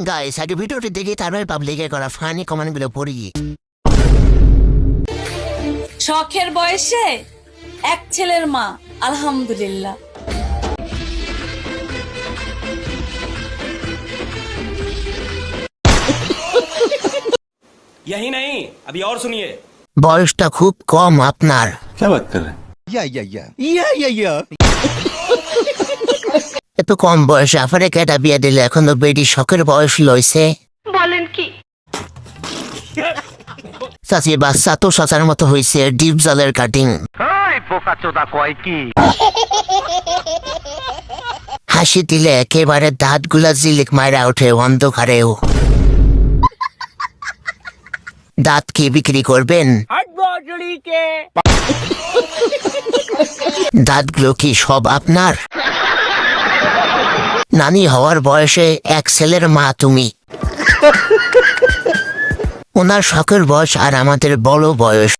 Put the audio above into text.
Guys আগে ভিডিওটি দেখি তারপরে পাবলিকে করা ফানি কমেন্টগুলো পড়ি শখের বয়সে এক ছেলের মা আলহামদুলিল্লাহ यही नहीं अभी और सुनिए বয়সটা খুব কম আপনার क्या बात कर रहे हैं এত কম বয়সে আফারে কেটা বিয়া দিলে এখন তো বেডি শখের বয়স লইছে? বলেন কি? চাচি বাচ্চা তো চাচার মতো হইছে ডিপ জলের কাটিং। হাসি দিলে একেবারে দাঁতগুলা জিলিক মারা ওঠে অন্ধকারেও। দাঁত কি বিক্রি করবেন? দাঁতগুলো কি সব আপনার? নানি হওয়ার বয়সে এক ছেলের মা তুমি। ওনার শখের বয়স আর আমাদের বড় বয়স।